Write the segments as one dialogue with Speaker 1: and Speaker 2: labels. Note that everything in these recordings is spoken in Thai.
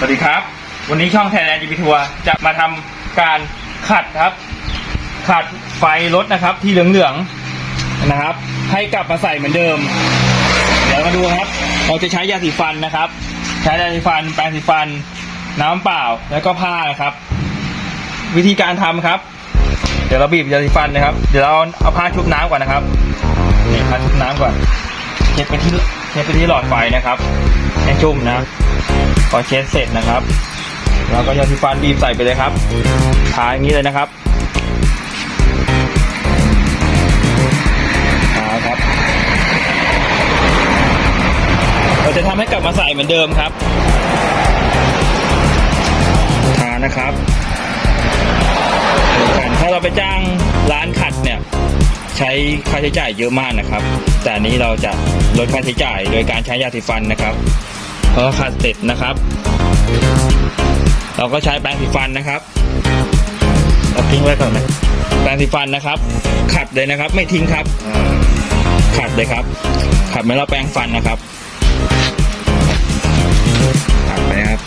Speaker 1: สวัสดีครับ วันนี้ช่องไทยแลนด์จีพีทัวร์จะมาทำการขัดครับ ขัดไฟรถนะครับ ที่เหลืองๆนะครับ ให้กลับมาใส่เหมือนเดิม เดี๋ยวมาดูครับ เราจะใช้ยาสีฟันนะครับ ใช้ยาสีฟัน แปรงสีฟัน น้ำเปล่าแล้วก็ผ้านะครับ วิธีการทำครับ เดี๋ยวเราบีบยาสีฟันนะครับ เดี๋ยวเราเอาผ้าชุบน้ำก่อนนะครับนี่ผ้าชุบน้ำก่อนเช็ดไปที่เช็ดไปที่หลอดไฟนะครับให้ชุ่มนะ พอเช็ดเสร็จนะครับ เราก็ยาสีฟันบีบใส่ไปเลยครับทาอย่างนี้เลยนะครับทาครับเราจะทำให้กลับมาใส่เหมือนเดิมครับทานะครับถ้าเราไปจ้างร้านขัดเนี่ยใช้ค่าใช้จ่ายเยอะมากนะครับ แต่นนี้เราจะลดค่าใช้จ่ายโดยการใช้ยาสีฟันนะครับ พอขัดเสร็จนะครับ เราก็ใช้แปรงสีฟันนะครับเราทิ้งไว้ก่อนนะแปรงสีฟันนะครับ ขัดเลยนะครับ ไม่ทิ้งครับ ขัดเลยครับ ขัดไม่เราแปรงฟันนะครับขัดไปครับ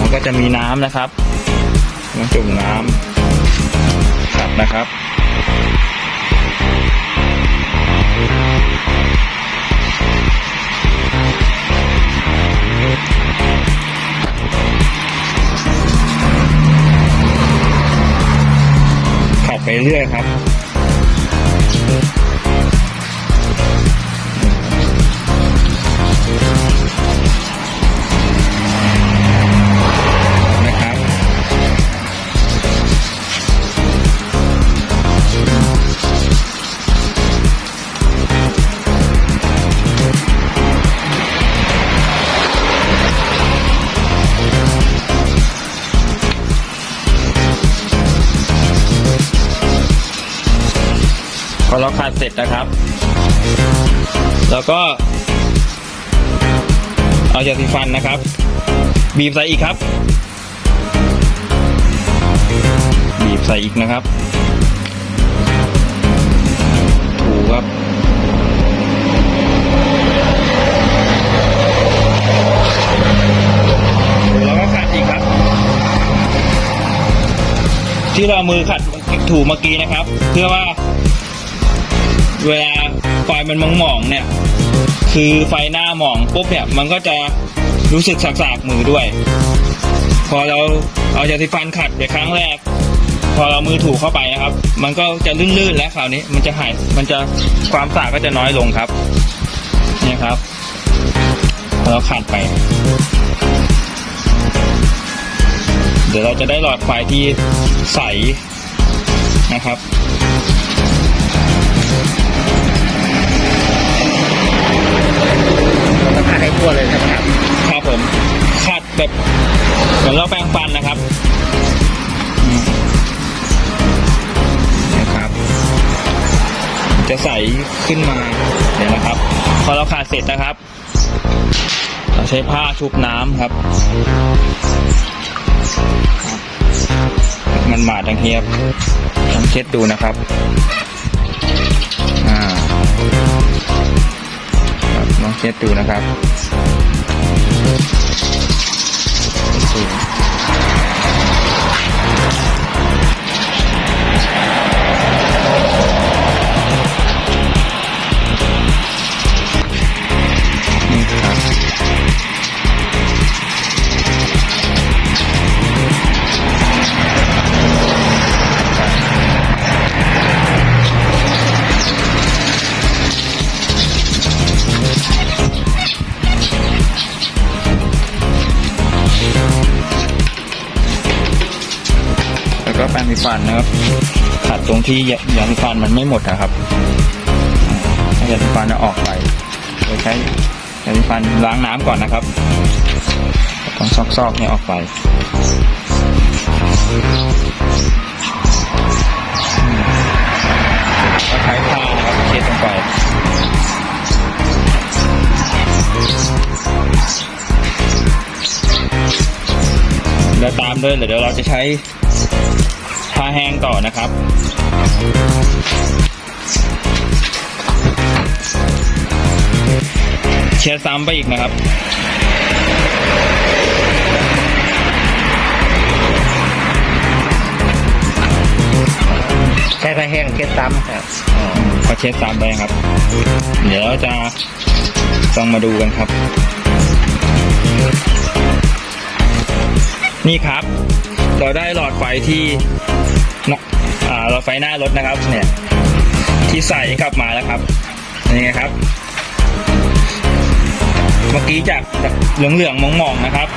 Speaker 1: มันก็จะมีน้ำนะครับมันจุ่มน้ำขัดนะครับ เรื่อยครับนะครับ พอเราขัดเสร็จนะครับ แล้วก็ เอายาสีฟันนะครับ บีบใส่อีกครับ บีบใส่อีกนะครับ ถูครับแล้วก็ขัดอีกครับ ที่เราเอามือขัดถูเมื่อกี้นะครับ เพื่อว่า เวลาไฟมันมองหมองเนี่ย คือไฟหน้าหมองปุ๊บเนี่ยมันก็จะรู้สึกสากๆมือด้วย พอเราเอายาสีฟันขัดไปครั้งแรก พอเรามือถูเข้าไปนะครับ มันก็จะลื่นๆแล้วคราวนี้มันจะหายมันจะความสากก็จะน้อยลงครับนี่ครับพอเราขัดไป เดี๋ยวเราจะได้หลอดไฟที่ใสนะครับ
Speaker 2: ทาให้ทั่วเลยใช่ไหมครับ
Speaker 1: ครับผมขัดแบบเหมือนเราแปรงฟันนะครับอืมนะครับ จะใสขึ้นมาเดี๋ยวนะครับ พอเราขัดเสร็จนะครับ เราใช้ผ้าชุบน้ำครับมันมาดังเฮียบลองเช็ดดูนะครับอ่าครับลองเช็ดดูนะครับ นี่ สีฟันนะครับขัดตรงที่ยายาสีฟันมันไม่หมดนะครับให้ยาสีฟันเอออกไปโดยใช้ยาสีฟันล้างน้ำก่อนนะครับต้องซอกๆเนี่ยออกไปก็ใช้ผ้านะครับเช็ดลงไปแล้วตามด้วยเดี๋ยวเราจะใช้ ผ้าแห้งต่อนะครับ เช็ดซ้ำไปอีกนะครับ
Speaker 2: ใช้ผ้าแห้งเช็ดซ้ำครับ
Speaker 1: พอเช็ดซ้ำไปครับ เดี๋ยวเราจะต้องมาดูกันครับ นี่ครับ เราได้หลอดไฟที่หลอดไฟหน้ารถนะครับเนี่ยที่ใส่กลับมาแล้วครับนี่ไงครับ เมื่อกี้จากเหลืองๆมองๆนะครับ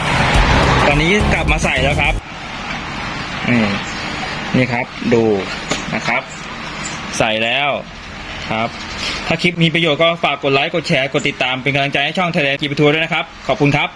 Speaker 1: ตอนนี้กลับมาใส่แล้วครับนี่นี่ครับดูนะครับ ใส่แล้วครับ ถ้าคลิปมีประโยชน์ก็ฝากกดไลค์กดแชร์กดติดตามเป็นกำลังใจให้ช่องไทยแลนด์กีบทัวร์ด้วยนะครับ ขอบคุณครับ